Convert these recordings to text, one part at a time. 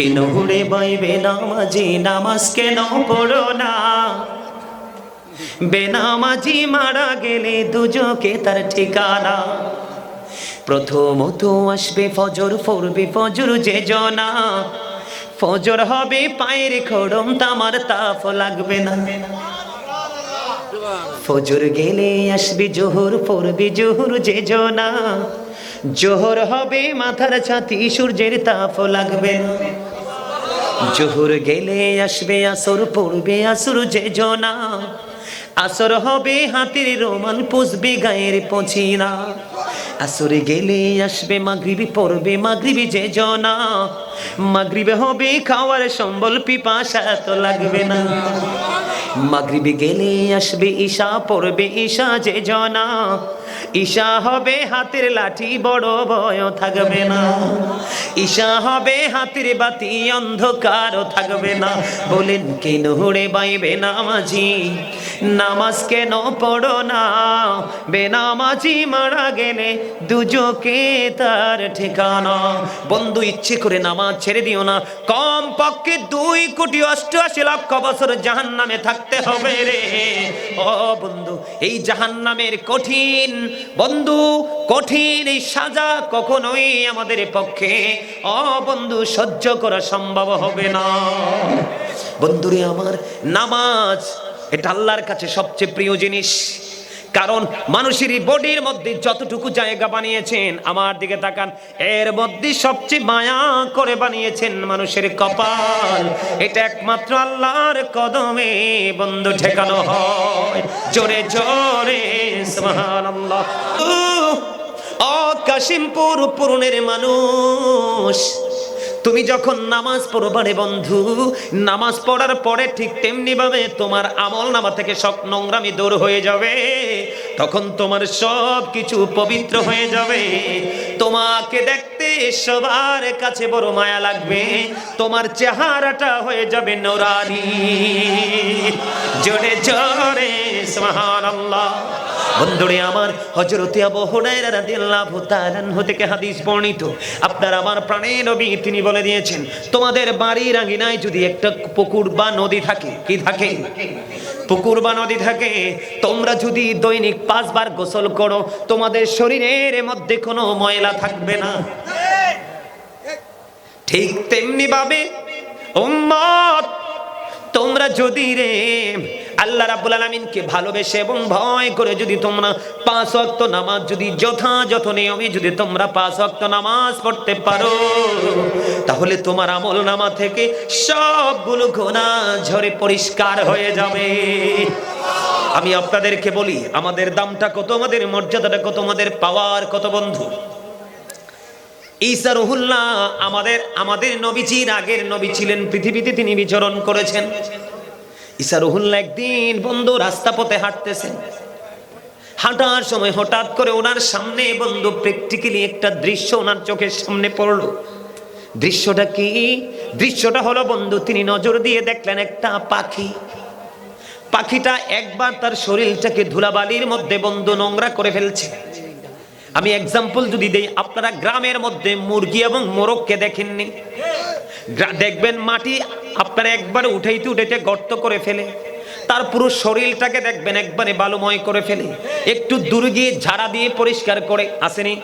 কেন হুড়ে বাইবে নামাজি নামাজ কেন পড়ো না। বেনামাজি মারা গেলে দুজকে তার ঠিকানা। প্রথমত আসবে ফজর পড়বে ফজর যে জনা। ফজর হবে পায়ের খড়ম তামার তাপ লাগবে না। ফজর গেলে আসবে জোহর পড়বে জোহর যে জনা। জোহর হবে মাথার ছাতি সূর্যের তাপ লাগবে না। জোহর গেলে আসবে আসর, পড়বে আসর যে জনা। আসর হবে হাতের রোমান পুষবে গায়ের পছিনা আসরে গেলে আসবে মাগরিবি, পড়বে মাগরিবি যে জনা। মাগরিবে হবে খাওয়ার সম্বল পিপাসা তো লাগবে না। মাগরিবি গেলে আসবে ঈশা, পড়বে ঈশা যে জনা। ঈশা হবে হাতের লাঠি, বড় ভয় থাকবে না। ঈশা হবে হাতের বাতি, অন্ধকারও থাকবে না। বলেন, কেন হুড়ে বাইবে নামাজি নামাজ কেন পড়ো না? বেনামাজি মারা গেলে দুজকে তার ঠিকানা। বন্ধু, ইচ্ছে করে নামাজ ছেড়ে দিও না। কম পক্ষে দুই কোটি অষ্টআশি লক্ষ বছর জাহান নামে থাকতে হবে রে। ও বন্ধু, এই জাহান নামের কঠিন, বন্ধু, কঠিন এই সাজা কখনোই আমাদের পক্ষে, ও বন্ধু, সহ্য করা সম্ভব হবে না। বন্ধুরে আমার নামাজ, এটা আল্লাহর কাছে সবচেয়ে প্রিয় জিনিস। কারণ মানুষের বডির মধ্যে যতটুকু জায়গা বানিয়েছেন, আমার দিকে তাকান, এর মধ্যে সবচেয়ে মায়া করে বানিয়েছেন মানুষের কপাল। এটা একমাত্র আল্লাহর কদমে বন্ধু ঠেকানো হয়। জোরে জোরে, সুবহানাল্লাহ। ও কাশিমপুর পূরণের মানুষ। তুমি যখন নামাজ পড়বারে বন্ধু, নামাজ পড়ার পরে ঠিক তেমনি ভাবে তোমার আমল নামা থেকে সব নোংরামি দূর হয়ে যাবে। তখন তোমার সব কিছু পবিত্র হয়ে যাবে। তোমাকে দেখতে সবার কাছে বড় মায়া লাগবে। তোমার চেহারাটা হয়ে যাবে নোরানি। জোরে জোরে, সুবহানাল্লাহ। বন্ধুরে, আমার হজরতে আবু হুরায়রা রাদিয়াল্লাহু তাআলা থেকে হাদিস বর্ণিত। আপনার আমার প্রাণের নবী, তিনি বলে দিয়েছেন, তোমাদের বাড়ির আঙিনায় যদি একটা পুকুর বা নদী থাকে, কি থাকে? পুকুর বা নদী থাকে। তোমরা যদি দৈনিক পাঁচবার গোসল করো, তোমাদের শরীরের মধ্যে কোনো ময়লা থাকবে না। ঠিক তেমনি ভাবে উম্মত, তোমরা যদি রে আল্লাহ রাব্বুল আলামিনকে ভালোবেসে এবং ভয় করে যদি তোমরা পাঁচ ওয়াক্ত নামাজ যদি যথাযথ নিয়মে যদি তোমরা পাঁচ ওয়াক্ত নামাজ পড়তে পারো, তাহলে তোমার আমল নামা থেকে সবগুলো গোনা ঝরে পরিষ্কার হয়ে যাবে। আমি আপনাদেরকে বলি, আমাদের দামটা কত, আমাদের মর্যাদাটা কত, আমাদের পাওয়ার কত বন্ধু? ঈসা রহুল্লাহ আমাদের আমাদের নবীজির আগের নবী ছিলেন, পৃথিবীতে তিনি বিচরণ করেছেন। একদিন বন্ধু রাস্তা পথে হাঁটতেছেন হাঁটার সময় হঠাৎ করে ওনার সামনে বন্ধু প্র্যাকটিক্যালি একটা দৃশ্য ওনার চোখের সামনে পড়ল। দৃশ্যটা কি? দৃশ্যটা হলো বন্ধু, তিনি নজর দিয়ে দেখলেন একটা পাখি। পাখিটা একবার তার শরীরটাকে ধুলাবালির মধ্যে বন্ধু নোংরা করে ফেলছে। আমি এক্সাম্পল যদি দেই, আপনারা গ্রামের মধ্যে মুরগি এবং মোরগকে দেখেননি? দেখবেন মাটি আপনারা একবার উঠাইতে উঠাইতে গর্ত করে ফেলে। তার পুরো শরীরটাকে দেখবেন একবারে বালুময় করে ফেলে। একটু দূরে গিয়ে ঝাড়া দিয়ে পরিষ্কার করে আসেনি?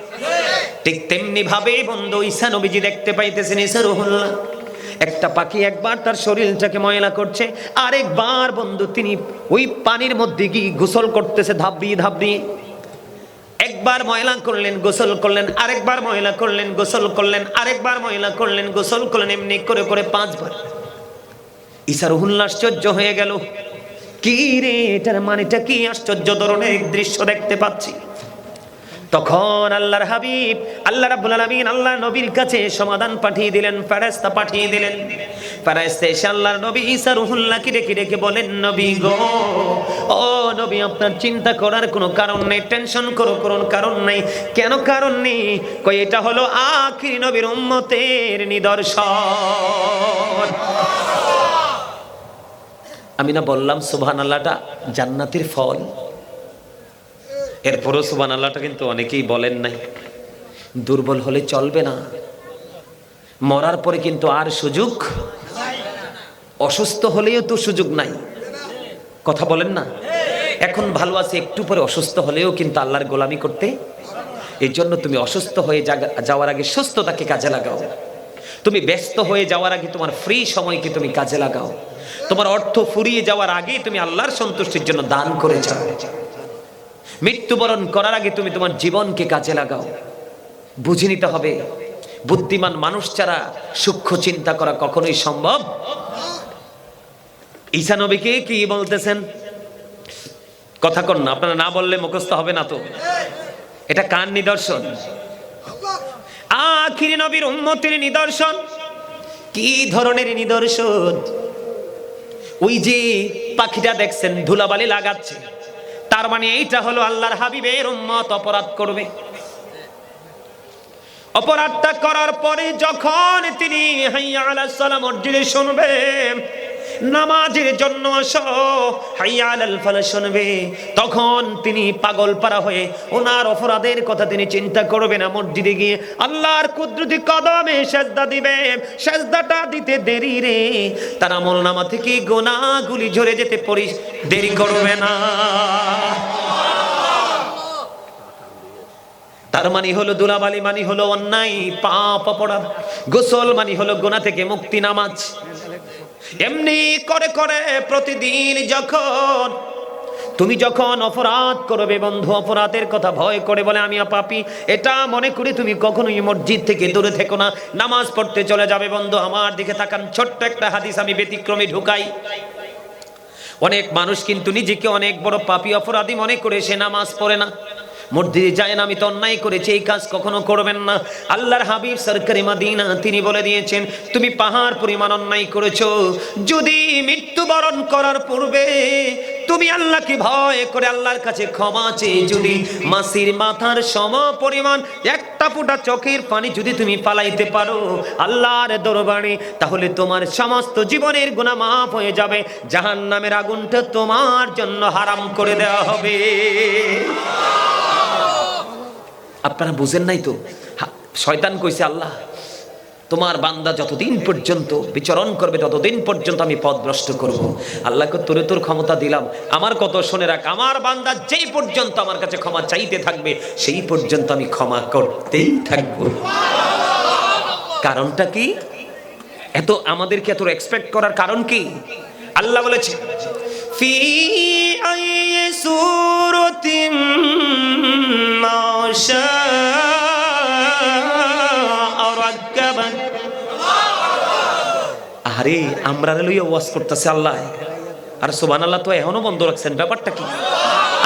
ঠিক তেমনি ভাবে বন্ধু, ঈশা নবীজি দেখতে পাইতেছেন, ঈশা একটা পাখি একবার তার শরীরটাকে ময়লা করছে। আরেকবার বন্ধু, তিনি ওই পানির মধ্যে গিয়ে গোসল করতেছে, ধাপ দিয়ে ধাপ দিয়ে। একবার ময়লা করলেন, গোসল করলেন, আরেকবার ময়লা করলেন, গোসল করলেন, আরেকবার ময়লা করলেন, গোসল করলেন, এমনি করে করে পাঁচবার। রহুল্লা আশ্চর্য হয়ে গেল। কি রে, এটার মানেটা কি? আশ্চর্য ধরনের দৃশ্য দেখতে পাচ্ছি। তখন আল্লাহর হাবিব, আল্লাহ রাব্বুল আলামিন আল্লাহ নবীর কাছে সমাধান পাঠিয়ে দিলেন, ফেরেশতা পাঠিয়ে দিলেন। ফেরেশতা এসে আল্লাহর নবী ঈসা রুহুল্লাহকে ডেকে ডেকে বলেন, নবী গো, ও নবী, আপনার চিন্তা করার কোনো কারণ নেই, টেনশন করো, কোনো কারণ নাই। কেন কারণ নেই? কই এটা হলো আখির নবীর উম্মতের নিদর্শন। আমি না বললাম সুবহান আল্লাহটা জান্নাতের ফল। এরপরও সুবান আল্লাহটা কিন্তু অনেকেই বলেন নাই। দুর্বল হলে চলবে না। মরার পরে কিন্তু আর সুযোগ অসুস্থ হলেও তো সুযোগ নাই। কথা বলেন না। এখন ভালো আছে, একটু পরে অসুস্থ হলেও কিন্তু আল্লাহর গোলামি করতে। এই জন্য তুমি অসুস্থ হয়ে যাওয়ার আগে সুস্থতাকে কাজে লাগাও। তুমি ব্যস্ত হয়ে যাওয়ার আগে তোমার ফ্রি সময়কে তুমি কাজে লাগাও। তোমার অর্থ ফুরিয়ে যাওয়ার আগেই তুমি আল্লাহর সন্তুষ্টির জন্য দান করে যাও। মৃত্যুবরণ করার আগে তুমি তোমার জীবনকে কাজে লাগাও। বুঝে নিতে হবে, বুদ্ধিমান মানুষ ছাড়া সূক্ষ্ম চিন্তা করা কখনোই সম্ভব। ঈসা নবীকে কি বলতেছেন? কথা কন না, আপনারা না বললে মুখস্থ হবে না তো। এটা কার নিদর্শন? আখিরি নবীর উম্মতির নিদর্শন। কি ধরনের নিদর্শন? ওই যে পাখিটা দেখছেন, ধুলাবালি লাগাচ্ছে। তার মানে এইটা হলো আল্লাহর হাবিবের উম্মত, অপরাধ করবে। অপরাধটা করার পরে যখন তিনি হাইয়া আলাহ সালাম মসজিদে শুনবে নামাজের জন্য আসো। হাইয়া আলাল ফালা শুনবে। তখন তিনি পাগল পারা হয়ে ওনার অপরাধের কথা তিনি চিন্তা করবে না। মসজিদে গিয়ে আল্লাহর কুদরতি কদমে সেজদা দিবে। সেজদাটা দিতে দেরি রে। তার আমল নামা থেকে গোনাগুলি ঝরে যেতে পরি দেরি করবে না। তার মানে হলো দুলাবালি মানে হলো অন্যায়, পাপ অপরাধ। গোসল মানে হলো গোনা থেকে মুক্তি নামাজ। এমনি করে করে প্রতিদিন যখন তুমি যখন অপরাধ করবে, বন্ধু, অপরাধের কথা ভয় করে বলে, আমি পাপি। এটা মনে করি তুমি কখনোই মসজিদ থেকে দূরে থেকো না, নামাজ পড়তে চলে যাবে, বন্ধু। আমার দিকে তাকান, ছোট্ট একটা হাদিস আমি ব্যতিক্রমে ঢুকাই। অনেক মানুষ কিন্তু নিজেকে অনেক বড় পাপি অপরাধী মনে করে সে নামাজ পড়ে না। মসজিদে যায় না, আমি তো অন্যায় করেছি, এই কাজ কখনো করবেন না। আল্লাহর হাবিব সরকারি মাদিনা, তিনি বলে দিয়েছেন, তুমি পাহাড় পরিমাণ অন্যায় করেছ। যদি মৃত্যুবরণ করার পূর্বে তুমি আল্লাহকে ভয় করে আল্লাহর কাছে ক্ষমা চেয়ে, যদি মাসির মাথার সম পরিমাণ একটা ফুটা চোখের পানি যদি তুমি পালাইতে পারো আল্লাহর দরবারে, তাহলে তোমার সমস্ত জীবনের গুণা মাফ হয়ে যাবে। জাহান নামের আগুনটা তোমার জন্য হারাম করে দেওয়া হবে। আপনারা বুঝেন নাই তো? শয়তান কইছে, আল্লাহ, তোমার বান্দা যতদিন পর্যন্ত বিচরণ করবে, ততদিন পর্যন্ত আমি পথ ভ্রষ্ট করব আল্লাহকে তোরে তোর ক্ষমতা দিলাম। আমার কত শুনে রাখ, আমার বান্দা যেই পর্যন্ত আমার কাছে ক্ষমা চাইতে থাকবে, সেই পর্যন্ত আমি ক্ষমা করতেই থাকব। কারণটা কি? এত আমাদেরকে এত এক্সপেক্ট করার কারণ কি? আল্লাহ বলেছে, ফি আই আরে, আমরা লইয়া ওয়াজ করতেছে আল্লাহ। আর, সুবহানাল্লাহ, তো এখনও বন্ধ রাখছেন, ব্যাপারটা কি?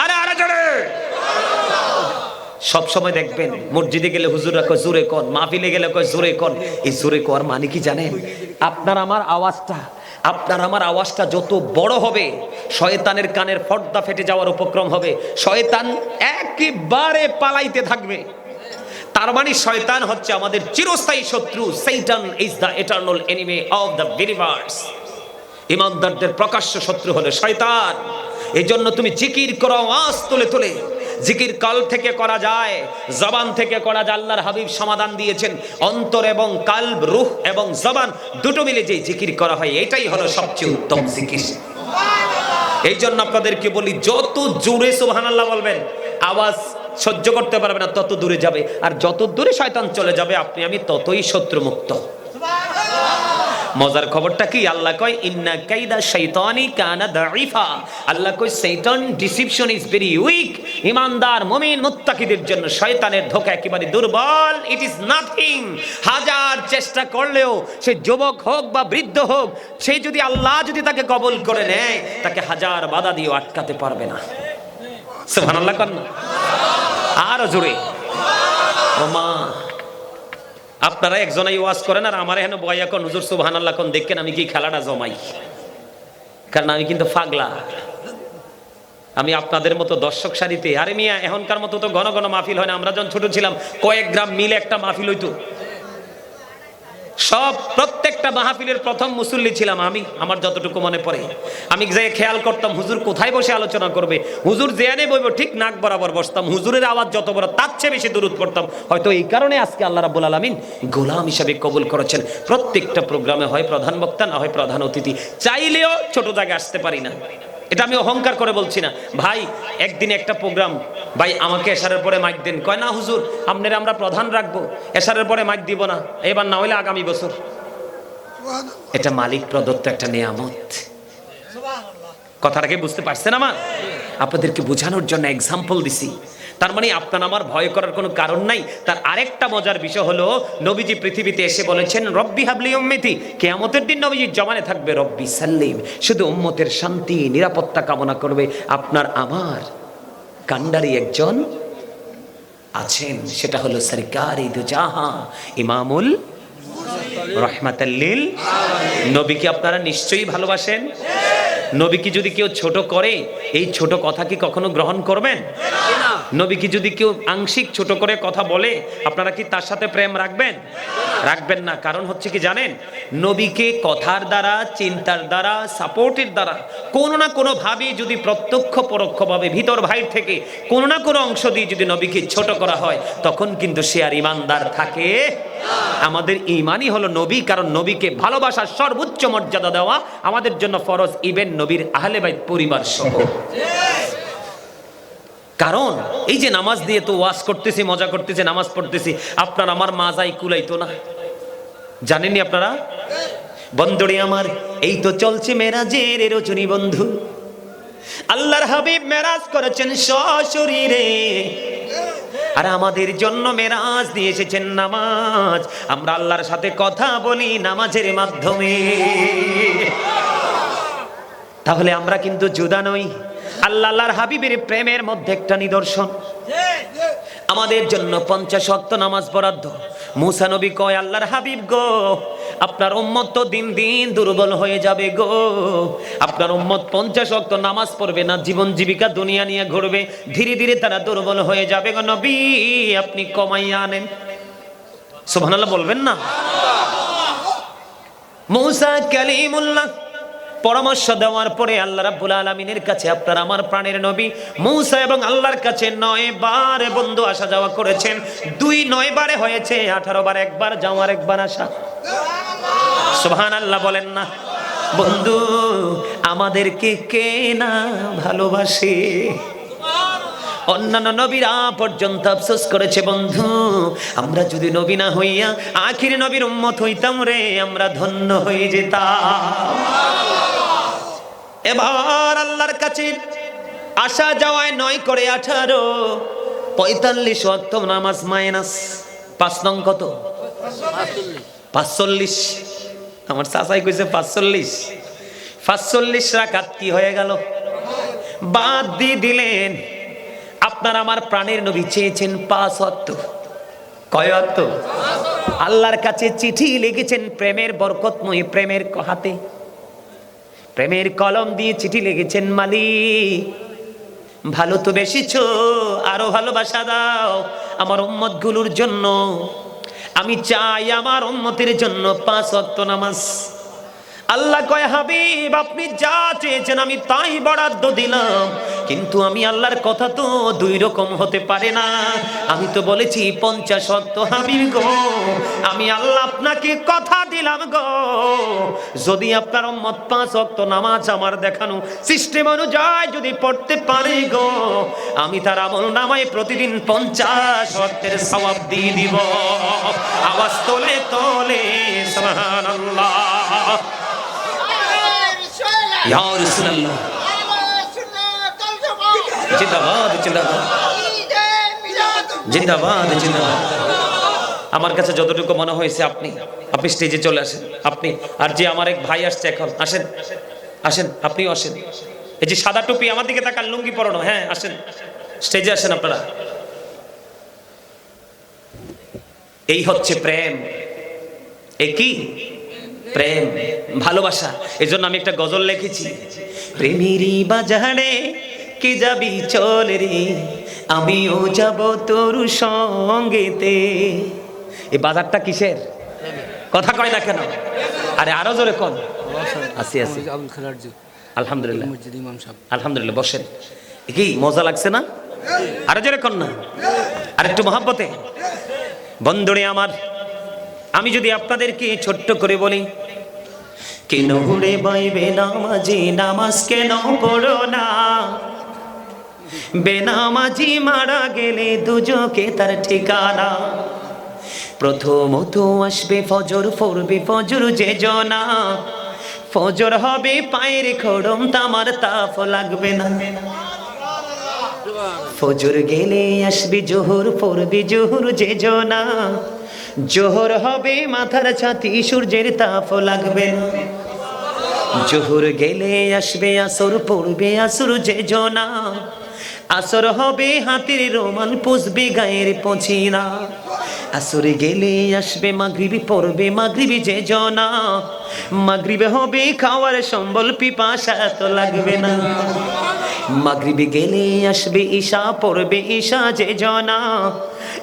আরে আরে জোরে সব সময় দেখবেন, মসজিদে গেলে হুজুররা কয়, জোরে কন। মাহফিলে গেলে কয়, জোরে কন। এই জোরে কর মানে কি জানেন? আপনার আমার আওয়াজটা, আপনার আমার আওয়াজটা যত বড় হবে, শয়তানের কানের পর্দা ফেটে যাওয়ার উপক্রম হবে, শয়তান একেবারে পালাইতে থাকবে। তার মানে শয়তান হচ্ছে আমাদের চিরস্থায়ী শত্রু। Satan is the eternal enemy of the believers ইমানদারদের প্রকাশ্য শত্রু হলো শয়তান। এই জন্য তুমি জিকির করো, আওয়াজ তুলে তুলে। জিকির কাল থেকে করা যায়, জবান থেকে করা যায়। আল্লাহর হাবিব সমাধান দিয়েছেন। অন্তর এবং কালব, রুহ এবং জবান দুটো মিলে যে জিকির করা হয়, এটাই হলো সবচেয়ে উত্তম জিকির। এই জন্য আপনাদেরকে বলি, যত জোরে সুবহানাল্লাহ বলবেন, আওয়াজ সহ্য করতে পারবে না, তত দূরে যাবে। আর যত দূরে শয়তান চলে যাবে, আপনি, আমি ততই শত্রুমুক্ত। মজার খবরটা কি? আল্লাহ কয়, ইন্না কাইদা শাইতানি কানা দাইফা আল্লাহ কয়, শয়তান ডিসিপশন ইজ ভেরি উইক। ইমানদার, মুমিন, মুত্তাকিদের জন্য শয়তানের ধোঁকা একেবারে দুর্বল। It is nothing. হাজার চেষ্টা করলেও সে যুবক হোক বা বৃদ্ধ হোক, সে যদি আল্লাহ যদি তাকে কবল করে নেয়, তাকে হাজার বাধা দিয়ে আটকাতে পারবে না। সুবহানাল্লাহ কন না। আরও জোরে। আপনারা একজনাই ওয়াজ করেন আর আমার এখানে বয়া এখন হুজুর সুবহান আল্লাহ দেখেন আমি কি খেলাটা জমাই। কারণ আমি কিন্তু ফাগলা আমি আপনাদের মতো দর্শক সারিতে, আরে মিয়া, এখনকার মতো তো ঘন ঘন মাহফিল হয় না, আমরা যখন ছোট ছিলাম, কয়েক গ্রাম মিলে একটা মাহফিল হইতো। সব প্রত্যেকটা মাহফিলের প্রথম মুসল্লি ছিলাম আমি, আমার যতটুকু মনে পড়ে। আমি যে খেয়াল করতাম, হুজুর কোথায় বসে আলোচনা করবে? হুজুর জেয়ানে বইব, ঠিক নাক বরাবর বসতাম। হুজুরের আওয়াজ যত বড়, তার চেয়ে বেশি দূরত পড়তাম। হয়তো এই কারণে আজকে আল্লাহ রাব্বুল আলামিন গোলাম হিসাবে কবুল করেছেন। প্রত্যেকটা প্রোগ্রামে হয় প্রধান বক্তা, না হয় প্রধান অতিথি। চাইলেও ছোট জায়গায় আসতে পারি না। এটা আমি অহংকার করে বলছি না। ভাই, একদিন একটা প্রোগ্রাম, ভাই, আমাকে এসারের পরে মাইক দেন। কয়, না, হুজুর, আপনারা আমরা প্রধান রাখব। এসারের পরে মাইক দিব না। এবার না হইলে আগামী বছর। এটা মালিক প্রদত্ত একটা নিয়ামত। কথাটাকে বুঝতে পারছেন আমার? আপনাদেরকে বোঝানোর জন্য এক্সাম্পল দিছি। তার মানে আপনার আমার ভয় করার কোনো কারণ নাই। তার আরেকটা মজার বিষয় হলো, নবীজি পৃথিবীতে এসে বলেছেন, রব্বি হাবলি উম্মিতি। কেয়ামতের দিন নবীজির জমানে থাকবে, রব্বি সাল্লিম। শুধু উম্মতের শান্তি, নিরাপত্তা কামনা করবে। আপনার আমার কান্ডারি একজন আছেন, সেটা হলো সরকার ইদুজাহা ইমামুল রহমাতাল্লিল। নবীকে আপনারা নিশ্চয়ই ভালোবাসেন? নবীকে যদি কেউ ছোট করে, এই ছোট কথা কি কখনো গ্রহণ করবেন? নবীকে যদি কেউ আংশিক ছোট করে কথা বলে, আপনারা কি তার সাথে প্রেম রাখবেন? রাখবেন না। কারণ হচ্ছে কি জানেন, নবীকে কথার দ্বারা, চিন্তার দ্বারা, সাপোর্টের দ্বারা কোনো না কোনো ভাবে যদি প্রত্যক্ষ পরোক্ষভাবে ভিতর ভাই থেকে কোনো না কোনো অংশ দিয়ে যদি নবীকে ছোট করা হয়, তখন কিন্তু সে আর ইমানদার থাকে। আমাদের ইমানই হলো নবী, কারণ নবীকে ভালোবাসার সর্বোচ্চ মর্যাদা দেওয়া আমাদের জন্য ফরজ ইবেন নবীর আহলে বাইত পরিবার সহ। কারণ এই যে নামাজ দিয়ে তো ওয়াজ করতেছি, মজা করতেছি, নামাজ পড়তেছি, আপনার আমার মাজাই কুলাইতো না। জানেননি আপনারা? বন্ধুরে আমার, এই তো চলছে মেরাজের রচনী বন্ধু। আল্লাহর হাবিব মেরাজ করেছেন সশরীরে। আর আমাদের জন্য মেরাজ দিয়ে এসেছেন নামাজ। আমরা আল্লাহর সাথে কথা বলি নামাজের মাধ্যমে। তাহলে আমরা কিন্তু জুদা নই। আল্লাহ আল্লাহর হাবিবের প্রেমের মধ্যে একটা নিদর্শন। আমাদের জন্য পঞ্চাশ অক্ত নামাজ বরাদ্দ। মুসা নবী কয়, আল্লাহর হাবিব গো, আপনার উম্মত তো দিন দিন দুর্বল হয়ে যাবে গো। আপনার উম্মত পঞ্চাশ অক্ত নামাজ পড়বে না, জীবন জীবিকা দুনিয়া নিয়ে ঘুরবে। ধীরে ধীরে তারা দুর্বল হয়ে যাবে গো নবী, আপনি কমাইয়া আনেন। সুবহানাল্লাহ বলবেন না? মৌসা কালিমুল্লাহ পরামর্শ দেওয়ার পরে আল্লাহ রাব্বুল আলামিনের কাছে আপনার আমার প্রাণের নবী মৌসা এবং আল্লাহর কাছে নয় বার বন্ধু আসা যাওয়া করেছেন। দুই নয় বারে হয়েছে, আঠারো বার একবার যাওয়ার একবার আসা। সুবহান আল্লাহ বলেন না। বন্ধু, আমাদেরকে কে না ভালোবাসে? অন্যান্য নবীরা পর্যন্ত আফসোস করেছে, বন্ধু, আমরা যদি নবী না হইয়া আখির নবীর উম্মত হইতাম রে, আমরা ধন্য হয়ে যেতাম। এবার আল্লাহর কাছে আসা যাওয়ায় নয় করে আঠারো, পঁয়তাল্লিশ অর্থ নামাজ মাইনাস পাঁচ নং কত? পাঁচচল্লিশ। আমার চাচাই কইছে পাঁচচল্লিশ। পাঁচচল্লিশ রাখাত কি হয়ে গেল? বাদ দিয়ে দিলেন, আপনার আমার প্রাণের নবী চেয়েছেন পাঁচ অত্ত কয় অত্ত আল্লাহর কাছে চিঠি লিখেছেন প্রেমের বরকতময় প্রেমের হাতে। প্রেমের কলম দিয়ে চিঠি লিখেছেন মালিক ভালো তো বেশিছ আরও ভালোবাসা দাও আমার উম্মতগুলোর জন্য। আমি চাই আমার উম্মতের জন্য পাঁচ অক্ত নামাজ। আল্লাহ কয়, হাবিব, আপনি যা চেয়েছেন আমি তাই বরাদ্দ দিলাম। কিন্তু আমি আল্লাহর কথা তো দুই রকম হতে পারে না। আমি তো বলেছি, পঞ্চাশ অক্ত হাবিব গো, আমি আল্লাহ আপনাকে কথা দিলাম গো। যদি আপনার মত পাঁচ অক্ত নামাজ আমার দেখানো সিস্টেম অনুযায়ী যদি পড়তে পারে গো, আমি তার আমল নামায় প্রতিদিন পঞ্চাশ অক্তের সবাব দিয়ে দিব। আওয়াজ তোলে তোলে রাসূলুল্লাহ জিন্দাবাদ জিন্দাবাদ জিন্দাবাদ জিন্দাবাদ আমার কাছে যতটুকু মনে হয়েছে, আপনি আপনি স্টেজে চলে আসেন। আপনি, আর যে আমার এক ভাই আসছে এখন, আসেন আসেন, আপনিও আসেন। এই যে সাদা টুপি, আমার দিকে তাকান, লুঙ্গি পরানো হ্যাঁ আসেন। স্টেজে আসেন আপনারা। এই হচ্ছে প্রেম। এ কি? প্রেম ভালোবাসা এই জন্য আমি একটা গজল লিখেছি। প্রেমেরই বাজারে কে যাবি চল রে? আমিও যাব তোর সঙ্গেতে। এই বাজারটা কিসের? কথা কয় না কেন? আরে আরও জোরে কন। আসি আসি। আলহামদুলিল্লাহ। মসজিদ ইমাম সাহেব। আলহামদুলিল্লাহ বসেন। কি মজা লাগছে না? আরও জোরে কন না। আর একটু মহাব্বতে। বন্ধুরে আমার আমি যদি আপনাদেরকে ছোট্ট করে বলি কেন হুড়ে বাইবে নামাজি? নামাজ কেন পড়ো না? বেনামাজি মারা গেলে দুজকে তার ঠিকানা। প্রথমত আসবে ফজর, পড়বে ফজর যে জনা। ফজর হবে পায়ের খড়ম, তামার তাপ লাগবে না। ফজর গেলে আসবে জোহর, পড়বে জোহর যে জনা। জোহর হবে মাথার ছাতি, সূর্যের তাপ লাগবে না। জোহর গেলে আসবে আসর, পড়বে আসর যে জনা। আসর হবে হাতির রোমাল পুষবে গায়ের পছিনা আসর গেলে আসবে মাগরিবি, পড়বে মাগরিবি যে জনা। মাগরিবে হবে খাওয়ার সম্বল, পিপাসা তো লাগবে না। মাগরিবে গেলে আসবে ঈশা, পড়বে ঈশা যে জনা।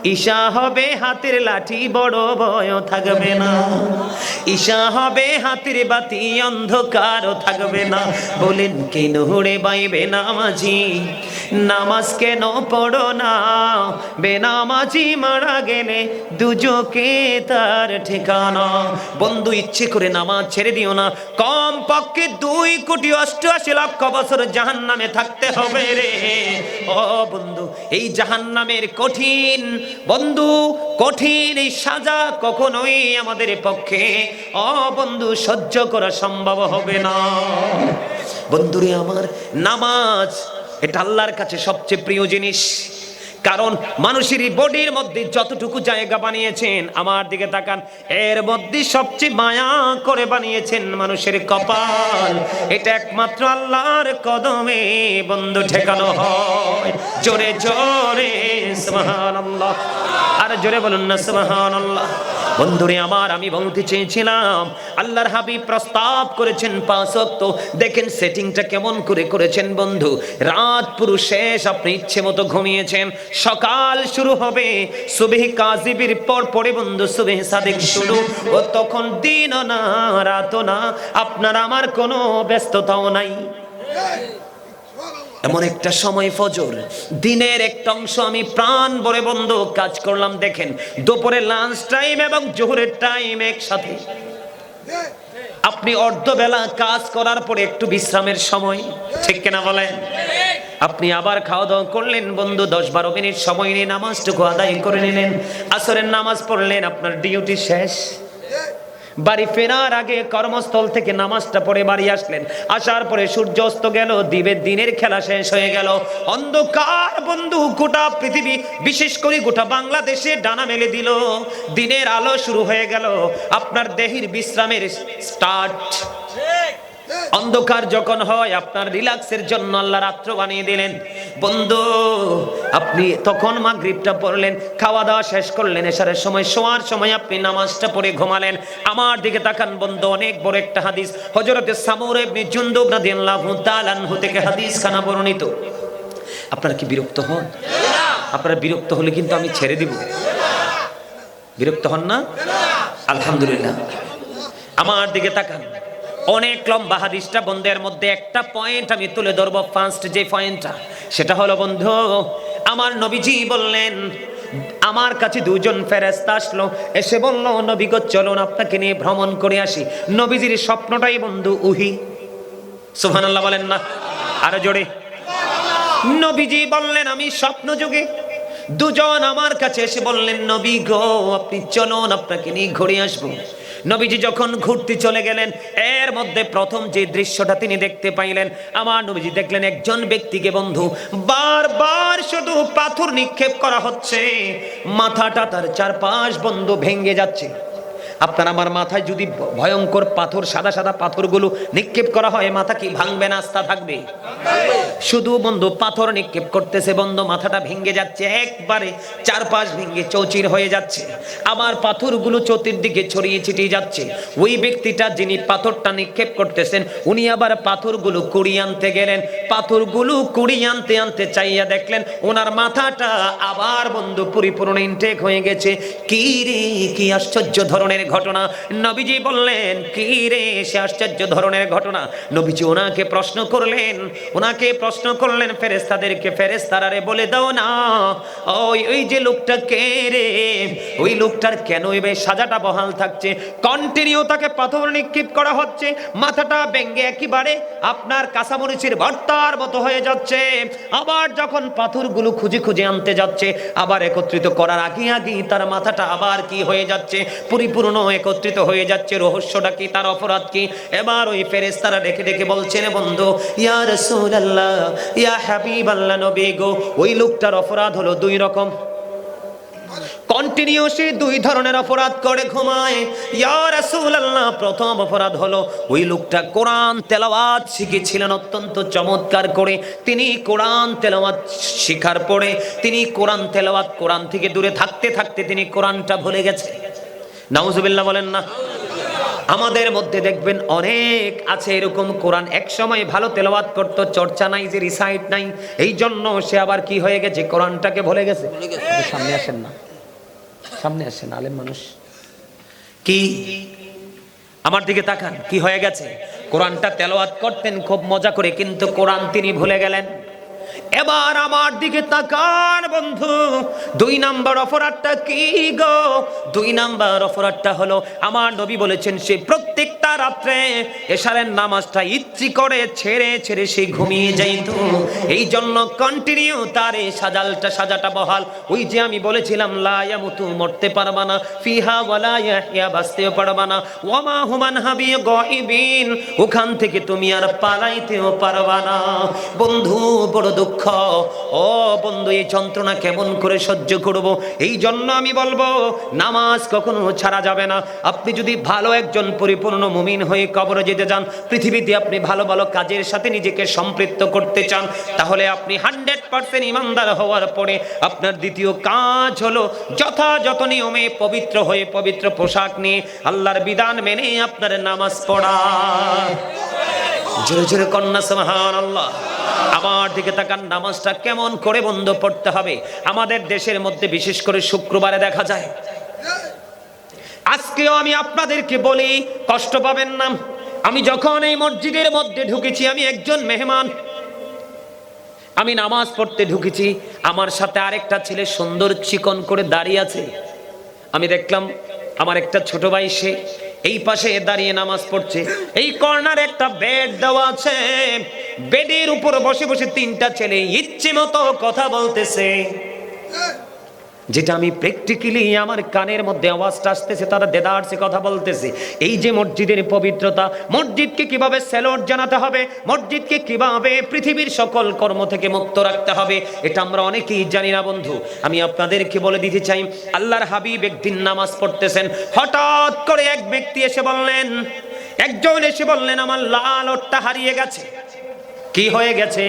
ঈশা হবে হাতের লাঠি, বড় ভয় থাকবে না। ঈশা হবে হাতের বাতি, অন্ধকারও থাকবে না। বলেন, কেন হুড়ে বাইবে নামাজি? নামাজ কেন পড়ো না? বেনামাজি মারা গেলে দুজকে তার ঠিকানা। বন্ধু, ইচ্ছে করে নামাজ ছেড়ে দিও না। কম পক্ষে দুই কোটি অষ্টআশি লক্ষ বছর জাহান নামে থাকতে হবে রে। ও বন্ধু, এই জাহান নামের কঠিন বন্ধু, কঠিন এই সাজা কখনোই আমাদের পক্ষে অ বন্ধু, সহ্য করা সম্ভব হবে না। বন্ধুরে, আমার নামাজ, এটা আল্লাহর কাছে সবচেয়ে প্রিয় জিনিস। কারণ মানুষের বডির মধ্যে যতটুকু জায়গা বানিয়েছেন, আমার দিকে তাকান, এর মধ্যে সবচেয়ে মায়া করে বানিয়েছেন মানুষের কপাল। এটা একমাত্র আল্লাহর কদমে বন্ধু ঠেকানো হয়। জোরে জোরে, সুবহানাল্লাহ। আর জোরে বলুন না, সুবহানাল্লাহ। বন্ধুরে আমার, আমি বলতে চেয়েছিলাম, আল্লাহর হাবিব প্রস্তাব করেছেন পাঁচ ওয়াক্ত। দেখেন সেটিংটা কেমন করে করেছেন বন্ধু। রাত পুরো শেষ, আপনি ইচ্ছে মতো ঘুমিয়েছেন। সকাল শুরু হবে, সুবেহ কাজিবির পর পরে বন্ধু, সুবেহ সাদেক শুরু। ও তখন দিন না রাত না। আপনার আমার কোনো ব্যস্ততাও নাই। এমন একটা সময় ফজর। দিনের একটা অংশ আমি প্রাণ ভরে বন্ধ কাজ করলাম, দেখেন। দুপুরে লাঞ্চ টাইম এবং জোহরের টাইম একসাথে। আপনি অর্ধবেলা কাজ করার পরে একটু বিশ্রামের সময়, ঠিক কিনা বলেন? আপনি আবার খাওয়া দাওয়া করলেন, বন্ধু দশ বারো মিনিট সময় নিয়ে নামাজটুকু আদায় করে নিলেন। আসরের নামাজ পড়লেন, আপনার ডিউটি শেষ। বাড়ি ফেরার আগে কর্মস্থল থেকে নামাজটা পড়ে বাড়ি আসলেন। আসার পরে সূর্য অস্ত গেল দিবের দিনের খেলা শেষ হয়ে গেল। অন্ধকার বন্ধু, গোটা পৃথিবী, বিশেষ করে গোটা বাংলাদেশে ডানা মেলে দিল। দিনের আলো শুরু হয়ে গেল। আপনার দেহির বিশ্রামের স্টার্ট। অন্ধকার যখন হয়, আপনার রিল্যাক্সের জন্য আল্লাহ রাত্র বানিয়ে দিলেন। বন্ধু, আপনি তখন মাগরিবটা পড়লেন খাওয়া দাওয়া শেষ করলেন এসারের সময়, শোয়ার সময় আপনি নামাজটা পড়ে ঘুমালেন। আমার দিকে তাকান, বন্ধু, অনেক বড় একটা হাদিস। হজরতে সামুর ইবনে জুনদুব রাদিয়াল্লাহু তাআলা আনহু থেকে হাদিস খানা বর্ণিত। আপনারা কি বিরক্ত হন? আপনারা বিরক্ত হলে কিন্তু আমি ছেড়ে দিব। বিরক্ত হন না? আলহামদুলিল্লাহ। আমার দিকে তাকান। অনেক লম্বা হাদিসটা বন্ধের মধ্যে একটা পয়েন্ট আমি তুলে ধরবো ফার্স্ট যে পয়েন্টটা সেটা হলো, বন্ধু, আমার নবীজি বললেন, আমার কাছে দুজন ফেরেস্তা আসলো। এসে বলল নবীগ চলুন আপনাকে নিয়ে ভ্রমণ করে আসি। নবীজির স্বপ্নটাই, বন্ধু, উহি। সুবহানাল্লাহ বলেন না, আরও জোরে। নবীজি বললেন, আমি স্বপ্ন যুগে দুজন আমার কাছে এসে বললেন, নবী গো, আপনি চলুন, আপনাকে নিয়ে ঘুরে আসব নবীজি যখন ঘুরতে চলে গেলেন, এর মধ্যে প্রথম যে দৃশ্যটা তিনি দেখতে পাইলেন, আমার নবীজি দেখলেন একজন ব্যক্তিকে বন্ধু, বারবার শুধু পাথর নিক্ষেপ করা হচ্ছে, মাথাটা তার চারপাশ বন্ধু ভেঙে যাচ্ছে। আপনার আমার মাথায় যদি ভয়ঙ্কর পাথর, সাদা সাদা পাথরগুলো নিক্ষেপ করা হয়, মাথা কি ভাঙবে না? আস্থা থাকবে। শুধু বন্ধু, পাথর নিক্ষেপ করতেছে বন্ধু, মাথাটা ভেঙে যাচ্ছে, একবারে চারপাশ ভেঙে চৌচির হয়ে যাচ্ছে। আবার পাথরগুলো চতুর্দিকে ছড়িয়ে ছিটিয়ে যাচ্ছে। ওই ব্যক্তিটা যিনি পাথরটা নিক্ষেপ করতেছেন, উনি আবার পাথরগুলো কুড়িয়ে আনতে গেলেন। পাথরগুলো কুড়ি আনতে আনতে চাইয়া দেখলেন, ওনার মাথাটা আবার বন্ধু পরিপূর্ণ ইনটেক হয়ে গেছে। কি রে, কি আশ্চর্য ধরনের ঘটনা? নবীজি বললেন, কি রে, সে আশ্চর্য ধরনের ঘটনা? নবীজি ওনাকে প্রশ্ন করলেন, ওনাকে প্রশ্ন করলেন ফেরেস্তাদেরকে ফেরেস্তারারে বলে দাও না, ওই ওই যে লোকটা কে রে? ওই লোকটার কেন এবার সাজাটা বহাল থাকছে? কন্টিনিউ তাকে পাথর নিক্ষেপ করা হচ্ছে, মাথাটা ব্যঙ্গে একেবারে, আপনার কাঁচামরিচের ভর্তার মতো হয়ে যাচ্ছে। আবার যখন পাথরগুলো খুঁজে খুঁজে আনতে যাচ্ছে, আবার একত্রিত করার আগে আগে তার মাথাটা আবার কি হয়ে যাচ্ছে? পরিপূর্ণ একত্রিত হয়ে যাচ্ছে। রহস্যটা কি? তার অপরাধ কি? এবার ওই ফেরেস্তারা ডেকে ডেকে বলছেন বন্ধু, ইয়া রাসূলুল্লাহ, ইয়া হাবিবাল্লাহ নবী গো, ওই লোকটার অপরাধ হলো দুই রকম। কন্টিনিউসি দুই ধরনের অপরাধ করে ঘুমায়। ইয়া রাসূলুল্লাহ, প্রথম অপরাধ হলো, ওই লোকটা কোরআন তেলাওয়াত শিখেছিলেন অত্যন্ত চমৎকার করে। তিনি কোরআন তেলাওয়াত শিখার পরে, তিনি কোরআন তেলাওয়াত কোরআন থেকে দূরে থাকতে থাকতে তিনি কোরআনটা ভুলে গেছে নাউজুবিল্লাহ বলেন না। আমাদের মধ্যে দেখবেন অনেক আছে এরকম কোরআন এক সময় ভালো তেলাওয়াত করতো, চর্চা নাই যে রিসাইট নাই এই জন্য সে আবার কি হয়ে গেছে, কোরআনটাকে ভুলে গেছে। সামনে আসেন না। সামনে আসেন, আলেম মানুষ। কি? আমার দিকে তাকান, কি হয়ে গেছে? কোরআনটা তেলাওয়াত করতেন, খুব মজা করে, কিন্তু কোরআন তিনি ভুলে গেলেন। এবার আমার দিকে তাকান, বন্ধু, দুই নাম্বার অপরাধটা কি গো? দুই নাম্বার অপরাধটা হলো, আমার নবী বলেছেন, সে প্রত্যেকটা রাত্রে এশারের নামাজটা ইচ্ছি করে ছেড়ে ছেড়ে সে ঘুমিয়ে যাইত। এই জন্য কন্টিনিউ তার এই সাজালটা, সাজাটা বহাল। ওই যে আমি বলেছিলাম, লা ইয়ামুতু, মরতে পারবা না। ফিহা ওয়ালা ইয়াহইয়া, বাঁচতেও পারবা না। ওয়ামা হুমান হাবি গায়বিন। ওখান থেকে তুমি আর পালাইতেও পারবা না। বন্ধু, বড় দুঃখ। ও বন্ধু, এই যন্ত্রণা কেমন করে সহ্য করব? এই জন্য আমি বলব, নামাজ কখনো ছাড়া যাবে না। আপনি যদি ভালো একজন পরিপূর্ণ মুমিন হয়ে কবরে যেতে চান পৃথিবীতে আপনি ভালো ভালো কাজের সাথে নিজেকে সম্পৃক্ত করতে চান। তাহলে আপনি হান্ড্রেড পার্সেন্ট ইমানদার হওয়ার পরে আপনার দ্বিতীয় কাজ হলো যথাযথ নিয়মে পবিত্র হয়ে পবিত্র পোশাক নিয়ে আল্লাহর বিধান মেনে আপনার নামাজ পড়া। জোরে জোরে কন্যা সুবহান আল্লাহ আমার দিকে তাকান, নামাজটা কেমন করে বন্ধ পড়তে হবে? আমাদের দেশের মধ্যে বিশেষ করে শুক্রবারে দেখা যায় আজকেও আমি আপনাদেরকে বলি, কষ্ট পাবেন না। আমি যখন এই মসজিদের মধ্যে ঢুকেছি, আমি একজন মেহমান। আমি নামাজ পড়তে ঢুকেছি, আমার সাথে আরেকটা ছেলে সুন্দর চিকন করে দাঁড়িয়ে আছে। আমি দেখলাম, আমার একটা ছোট ভাই, সে এই পাশে দাঁড়িয়ে নামাজ পড়ছে। এই কর্নার একটা বেড দেওয়া আছে। বেডের উপর বসে বসে তিনটা ছেলে ইচ্ছে মতো কথা বলতেছে। যেটা আমি প্র্যাকটিক্যালি আমার কানের মধ্যে আওয়াজটা আসতেছে, তারা দেদারসে কথা বলতেছে। এই যে মসজিদের পবিত্রতা, মসজিদকে কীভাবে স্যালোট জানাতে হবে, মসজিদকে কীভাবে পৃথিবীর সকল কর্ম থেকে মুক্ত রাখতে হবে, এটা আমরা অনেকেই জানি না বন্ধু। আমি আপনাদেরকে বলে দিতে চাই, আল্লাহর হাবিব একদিন নামাজ পড়তেছেন, হঠাৎ করে এক ব্যক্তি এসে বললেন, একজন এসে বললেন, আমার লাল ওটটা হারিয়ে গেছে। কি হয়ে গেছে?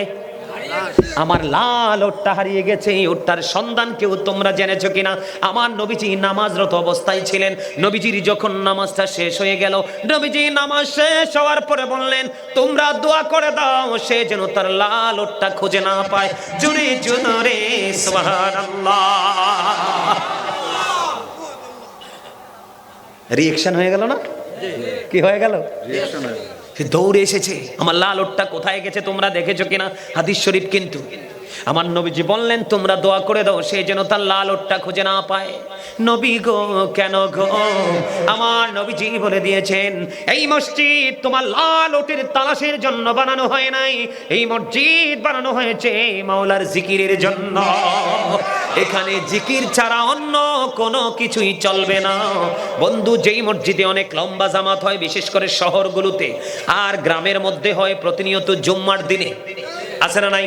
আমার লাল ওটটা হারিয়ে গেছে, এই ওটটার সন্ধান কেউ তোমরা জেনেছো কিনা? আমার নবীজি নামাজরত অবস্থায় ছিলেন। নবীজির যখন নামাজটা শেষ হয়ে গেল, নবীজি নামাজ শেষ হওয়ার পরে বললেন, তোমরা দোয়া করে দাও, সে যেন তার লাল ওটটা খুঁজে না পায়। জুড়ে জুড়ে রিয়েকশন হয়ে গেল না কি হয়ে গেল সে দৌড়ে এসেছে। আমার লাল ওটটা কোথায় গেছে তোমরা দেখেছ কিনা? হাদিস শরীফ কিন্তু আমার নবীজি বললেন, তোমরা দোয়া করে দাও, সে যেন তার লাল ওটটা খুঁজে না পায়। নবী গো, কেন গো? আমার নবীজি বলে দিয়েছেন, এই মসজিদ তোমার লাল ওটের তালাশের জন্য বানানো হয় নাই। এই মসজিদ বানানো হয়েছে মাওলার জিকিরের জন্য। এখানে জিকির ছাড়া অন্য কোনো কিছুই চলবে না। বন্ধু, যেই মসজিদে অনেক লম্বা জামাত হয়, বিশেষ করে শহরগুলোতে, আর গ্রামের মধ্যে হয় প্রতিনিয়ত জুম্মার দিনে। আছে না নাই?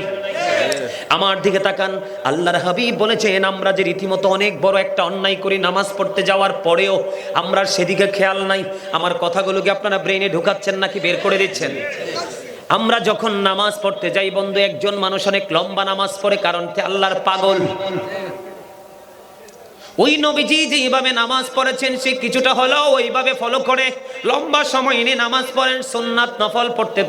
আমার দিকে তাকান। আল্লাহর হাবিব বলেছেন, আমরা যে রীতিমতো অনেক বড় একটা অন্যায় করি নামাজ পড়তে যাওয়ার পরেও আমরা সেদিকে খেয়াল নাই। আমার কথাগুলোকে আপনারা ব্রেনে ঢুকাচ্ছেন নাকি বের করে দিচ্ছেন? আমরা যখন নামাজ পড়তে যাই, বন্ধু, একজন মানুষ অনেক লম্বা নামাজ পড়ে, কারণ আল্লাহর পাগল। ওই নবীজি যেভাবে নামাজ পড়েছেন, সে কিছুটা হলেও ওইভাবে ফলো করে। লম্বা সময় নিয়ে নামাজ পড়েন, সুন্নাত নফল পড়তে